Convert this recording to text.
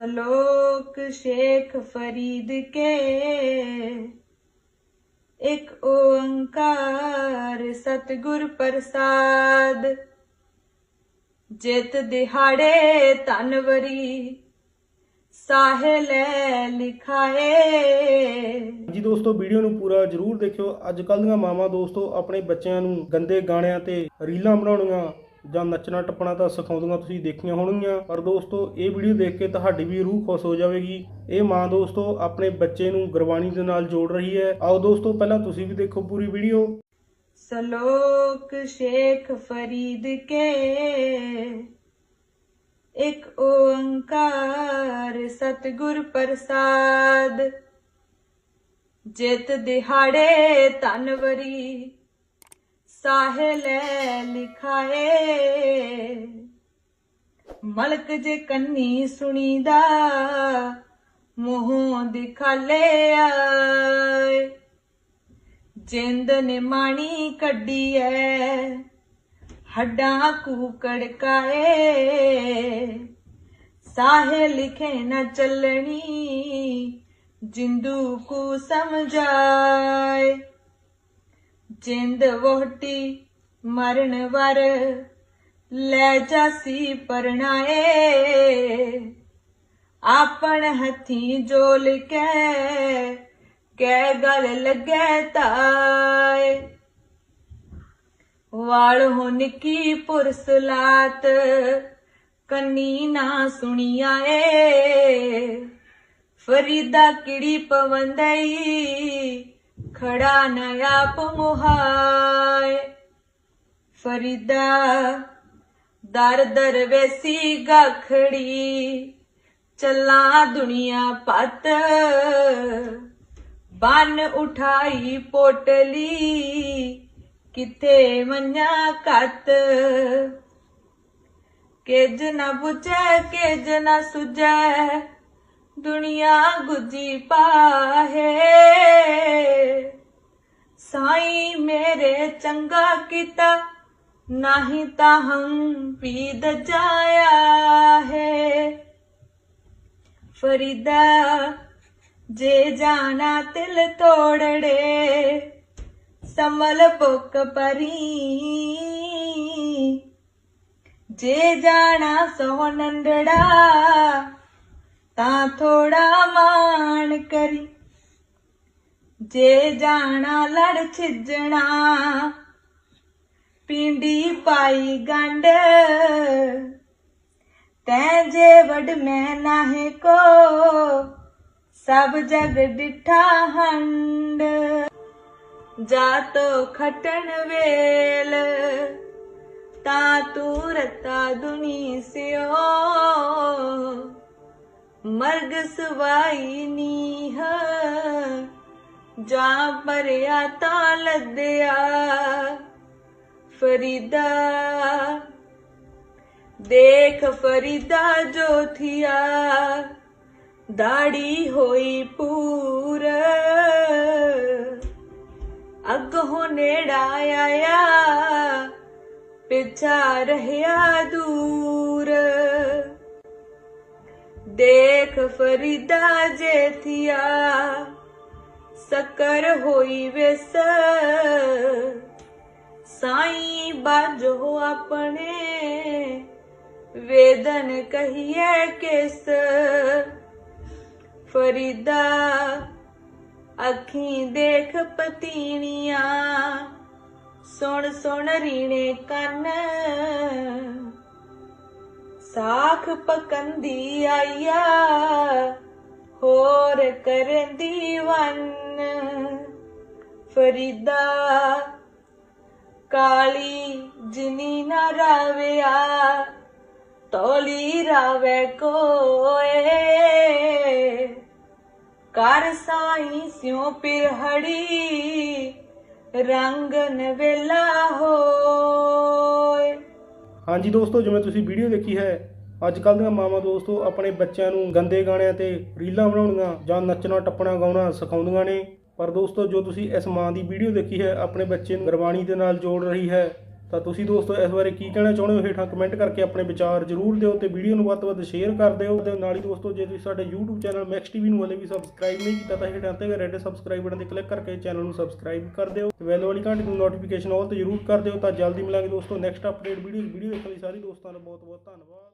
लोक शेख फरीद के एक ओंकार सतगुर प्रसाद ਜਿਤ ਦਿਹਾੜੇ ਤਨਵਰੀ ਸਾਹਿਲ ਲਿਖਾਏ ਜੀ ਦੋਸਤੋ ਵੀਡੀਓ ਨੂੰ ਪੂਰਾ ਜਰੂਰ ਦੇਖਿਓ ਅੱਜ ਕੱਲ੍ਹ ਦੀਆਂ ਮਾਵਾਂ ਦੋਸਤੋ ਆਪਣੇ ਬੱਚਿਆਂ ਨੂੰ ਗੰਦੇ ਗਾਣਿਆਂ ਤੇ ਰੀਲਾਂ ਬਣਾਉਣੀਆਂ ਜਾਂ ਨੱਚਣਾ ਟੱਪਣਾ ਤਾਂ ਸਿਖਾਉਂਦੀਆਂ ਤੁਸੀਂ ਦੇਖੀਆਂ ਹੋਣਗੀਆਂ। ਪਰ ਦੋਸਤੋ, ਇਹ ਵੀਡੀਓ ਦੇਖ ਕੇ ਤੁਹਾਡੀ ਵੀ ਰੂਹ ਖੁਸ਼ ਹੋ ਜਾਵੇਗੀ। ਇਹ ਮਾਂ ਦੋਸਤੋ ਆਪਣੇ ਬੱਚੇ ਨੂੰ ਗੁਰਬਾਣੀ ਦੇ ਨਾਲ ਜੋੜ ਰਹੀ ਹੈ। ਆਓ ਦੋਸਤੋ, ਪਹਿਲਾਂ ਤੁਸੀਂ ਵੀ ਦੇਖੋ ਪੂਰੀ ਵੀਡੀਓ। ਸਲੋਕ ਸ਼ੇਖ ਫਰੀਦ ਕੇ ਇੱਕ ਓੰਕਾਰ ਸਤਗੁਰ ਪ੍ਰਸਾਦ। ਜਿਤ ਦਿਹਾੜੇ ਤਨਵਰੀ ਸਾਹਿਲ ਲਿਖਾਏ। ਮਲਕ ਜੇ ਕੰਨੀ ਸੁਣੀਦਾ, ਮੂੰਹੋਂ ਦਿਖਾਲੇ ਆਏ ਜਿੰਦ ਨੇ ਮਾਣੀ ਕੱਢੀ ਐ ਹੱਡਾਂ ਕੂਕੜ ਸਾਹੇ ਲਿਖੇ ਨਾ ਚੱਲਣੀ, ਜਿੰਦੂ ਕੋ ਸਮਝਾਏ। ਜਿੰਦ ਵੋਟੀ ਮਰਨ ਵਰ, ਲੈ ਜਾਸੀ ਪਰਣਾਏ। ਆਪਣ ਹੱਥੀ ਜੋਲ ਕੇ, ਕੈ ਗਲ ਲੱਗੈ ਤਾਏ। ਵਾਲ ਹੋ ਨਿੱਕੀ ਪੁਰਸਲਾਤ ਕੰਨੀ ਨਾ ਸੁਣੀਆ ਏ ਫਰੀਦਾ ਕਿੜੀ ਪਵੰਦਈ ਖੜਾ ਨ ਆਪ ਮੁਹਾਏ। ਫਰੀਦਾ, ਦਰ ਦਰ ਵੇਸੀ ਗਖੜੀ, ਚੱਲਾਂ ਦੁਨੀਆ ਪਤ। ਬਨ ਉਠਾਈ ਪੋਟਲੀ, ਕਿਥੇ ਮੰਨਿਆ ਕਤ। ਕਿਜ ਨਾ ਬੁਝੈ, ਕਿਜ ਨਾ ਸੁਝੈ ਦੁਨੀਆ ਗੁਜੀ ਪਾਹੇ ਸਾਈ ਮੇਰੇ ਚੰਗਾ ਕੀਤਾ ਨਹੀਂ ਤਾਂ ਹਮ ਪੀਦ ਜਾਇਆ ਹੈ ਫਰੀਦਾ ਜੇ ਜਾਣਾ ਤਿਲ ਤੋੜੜੇ ਸਮਲ ਪੁੱਕ ਪਰੀ ਜੇ ਜਾਣਾ ਸੋ ਨੰਦੜਾ ਤਾਂ ਥੋੜਾ ਮਾਣ ਕਰੀ। ਜੇ ਜਾਣਾ ਲੜ ਛਿੱਜਣਾ, ਪਿੰਡੀ ਪਾਈ ਗੰਢ। ਤੈ ਜੇ ਵਡ ਮੈਂ ਨਾਹੇ ਕੋ, ਸਭ ਜਗ ਡਿਠਾ ਹੰਡ ਜਾ ਤੋ ਖਟਣ ਵੇਲ, ਤਾ ਤੂੰ ਰਤਾ ਦੁਨੀ ਸਿਓ। ਮਰਗ ਸਵਾਈ ਨੀਹ। ਜਾ ਪਰਿਆ ਤਾਂ ਲੱਦਿਆ। ਫਰੀਦਾ, ਦੇਖ ਫਰੀਦਾ ਜੋ ਥਿਆ ਦਾੜੀ ਹੋਈ ਪੂਰ। ਅੱਗੋਂ ਨੇੜਾ ਆਇਆ, ਪਿਛਾ ਰਹਿਆ ਦੂਰ। ਦੇਖ ਫਰੀਦਾ ਜੇ ਥਿਆ ਸਕਰ ਹੋਈ ਵਿਸ ਸਾਈ ਬਾਜੋ ਆਪਣੇ, ਵੇਦਨ ਕਹੀਏ ਕਿਸ। ਫਰੀਦਾ ਅੱਖੀਂ ਦੇਖ ਪਤੀਨੀਆਂ, ਸੁਣ ਸੁਣ ਰੀਣੇ ਕੰਨ ਸਾਖ ਪਕੰਦੀ ਆਇਆ ਹੋਰ ਕਰਦੀ ਵੰਨ। ਫਰੀਦਾ, ਕਾਲੀ ਜਿਨੀ ਨਾ ਰਾਵਿਆ, ਤੋਲੀ ਰਾਵੇ ਕੋਏ। ਕਰ ਸਾਈ ਸਿਉ ਪਿਰਹੜੀ, ਰੰਗਨ ਵੇਲਾ ਹੋਏ। ਹਾਂਜੀ ਦੋਸਤੋ, ਜਿਵੇਂ ਤੁਸੀਂ ਵੀਡੀਓ ਦੇਖੀ ਹੈ ਅੱਜ ਕੱਲ੍ਹ ਦੀਆਂ ਮਾਵਾਂ ਦੋਸਤੋ ਆਪਣੇ ਬੱਚਿਆਂ ਨੂੰ ਗੰਦੇ ਗਾਣਿਆਂ ਤੇ ਰੀਲਾਂ ਬਣਾਉਣੀਆਂ ਜਾਂ ਨੱਚਣਾ, ਟੱਪਣਾ, ਗਾਉਣਾ ਸਿਖਾਉਂਦੀਆਂ ਨੇ। ਪਰ ਦੋਸਤੋ, ਜੋ ਤੁਸੀਂ ਇਸ ਮਾਂ ਦੀ ਵੀਡੀਓ ਦੇਖੀ ਹੈ, ਆਪਣੇ ਬੱਚੇ ਨੂੰ ਗੁਰਬਾਣੀ ਦੇ ਨਾਲ ਜੋੜ ਰਹੀ ਹੈ ਤਾਂ ਤੁਸੀਂ ਦੋਸਤੋ ਇਸ ਬਾਰੇ ਕੀ ਕਹਿਣਾ ਚਾਹੁੰਦੇ ਹੋ? ਹੇਠਾਂ ਕਮੈਂਟ ਕਰਕੇ ਆਪਣੇ ਵਿਚਾਰ ਜ਼ਰੂਰ ਦਿਓ ਤੇ ਵੀਡੀਓ ਨੂੰ ਵੱਧ ਤੋਂ ਵੱਧ ਸ਼ੇਅਰ ਕਰ ਦਿਓ ਤੇ ਨਾਲ ਹੀ ਦੋਸਤੋ ਜੇ ਤੁਸੀਂ ਸਾਡੇ YouTube ਚੈਨਲ ਮੈਕਸ ਟੀਵੀ ਨੂੰ ਹਲੇ ਵੀ ਸਬਸਕ੍ਰਾਈਬ ਨਹੀਂ ਕੀਤਾ ਤਾਂ ਹੇਠਾਂ ਤੇ ਰੈੱਡ ਸਬਸਕ੍ਰਾਈਬ ਬਟਨ ਤੇ ਕਲਿੱਕ ਕਰਕੇ ਚੈਨਲ ਨੂੰ ਸਬਸਕ੍ਰਾਈਬ ਕਰ ਦਿਓ ਤੇ ਬੈਲ ਵਾਲੀ ਘੰਟੀ ਨੂੰ ਨੋਟੀਫਿਕੇਸ਼ਨ ਆਲ ਤੇ ਜ਼ਰੂਰ ਕਰ ਦਿਓ ਤਾਂ ਜਲਦੀ ਮਿਲਾਂਗੇ ਦੋਸਤੋ ਨੈਕਸਟ ਅਪਡੇਟ ਵੀਡੀਓ ਵੀਡੀਓ ਦੇਖਣ ਲਈ ਸਾਰੇ ਦੋਸਤਾਂ ਦਾ ਬਹੁਤ ਬਹੁਤ ਧੰਨਵਾਦ।